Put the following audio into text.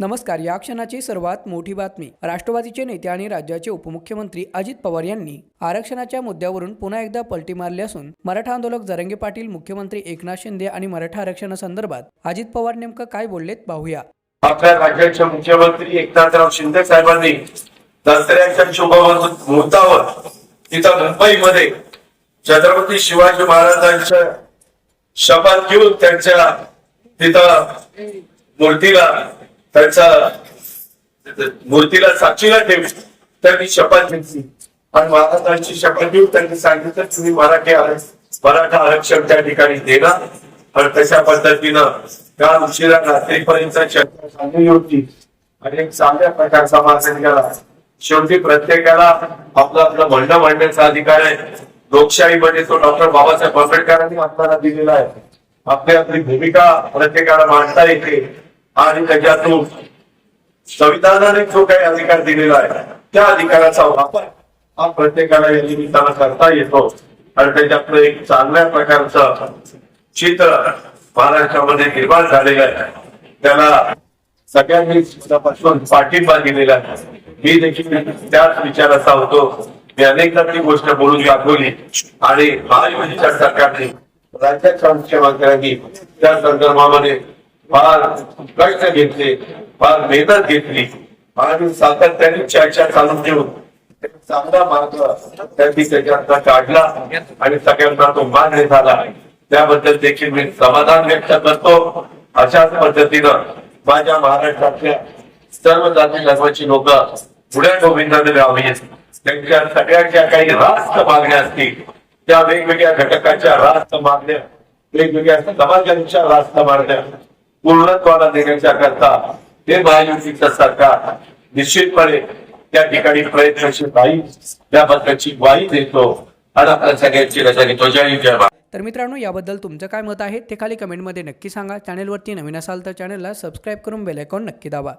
नमस्कार या क्षणाची सर्वात मोठी बातमी. राष्ट्रवादीचे नेते आणि राज्याचे उपमुख्यमंत्री अजित पवार यांनी आरक्षणाच्या मुद्द्यावरून पुन्हा एकदा पलटी मारली असून मराठा आंदोलक जरंगे पाटील मुख्यमंत्री एकनाथ शिंदे आणि मराठा आरक्षणासंदर्भात अजित पवार नेमकं काय बोललेत पाहूया. आपल्या राज्याचे मुख्यमंत्री एकनाथराव शिंदे साहेबांनी दसऱ्याच्या शुभ मुहूर्तावर तिथं मुंबईमध्ये छत्रपती शिवाजी महाराजांच्या शपथ घेऊन त्यांच्या तिथं मूर्तीला त्यांचा मूर्तीला साक्षीला ठेवली. त्यांनी शपथ घेतली. आणि महाराजांची शपथ घेऊन त्यांनी सांगितलं तुम्ही मराठी मराठा आरक्षण त्या ठिकाणी देणार आणि तशा पद्धतीनं काल उशिरा रात्रीपर्यंत चर्चा झाली होती. आणि एक चांगल्या प्रकारचा मार्ग निघाला. शेवटी प्रत्येकाला आपलं आपलं म्हणणं मांडण्याचा अधिकार आहे. लोकशाहीमध्ये तो डॉक्टर बाबासाहेब आंबेडकरांनी आपल्याला दिलेला आहे. आपली आपली भूमिका प्रत्येकाला मांडता येते. आणि त्याच्यातून संविधानाने जो काही अधिकार दिलेला आहे त्या अधिकाराचा वापर हा प्रत्येकाला या निमित्तानं करता येतो. आणि त्याच्यातलं एक चांगल्या प्रकारचं चित्र महाराष्ट्रामध्ये निर्माण झालेलं आहे. त्याला सगळ्यांनी मनापासून पाठिंबा दिलेला आहे. मी देखील त्याच विचाराचा होतो. मी अनेकदा ती गोष्ट बोलून दाखवली. आणि महायुतीच्या सरकारने राज्याच्या मुख्यमंत्र्यांनी त्या संदर्भामध्ये फार कष्ट घेतले फार मेहनत घेतली. आणि सातत्याने चर्चा चालू ठेवून चांगला मार्ग त्यांनी त्याच्यातला काढला आणि सगळ्यांना तो मान्य झाला त्याबद्दल देखील मी समाधान व्यक्त करतो. अशाच पद्धतीनं माझ्या महाराष्ट्रातल्या सर्व जाती धर्माची लोक पुढ्या गोविंदाने राहावी त्यांच्या सगळ्यांच्या काही रास्त मागण्या असतील. त्या वेगवेगळ्या घटकाच्या रास्त मागण्या वेगवेगळ्या समाजांच्या रास्त मागण्या. पूर्णत्वाला देण्याच्या करता हे महायुतीचं सरकार निश्चितपणे त्या ठिकाणी प्रयत्नशील राहील. त्याबद्दलची ग्वाही देतो. आणि आपल्या सगळ्यांची रजा घेतो. जय जय तर मित्रांनो याबद्दल तुमचं काय मत आहे ते खाली कमेंटमध्ये नक्की सांगा. चॅनेलवरती नवीन असाल तर चॅनलला सबस्क्राईब करून बेल आयकॉन नक्की दाबा.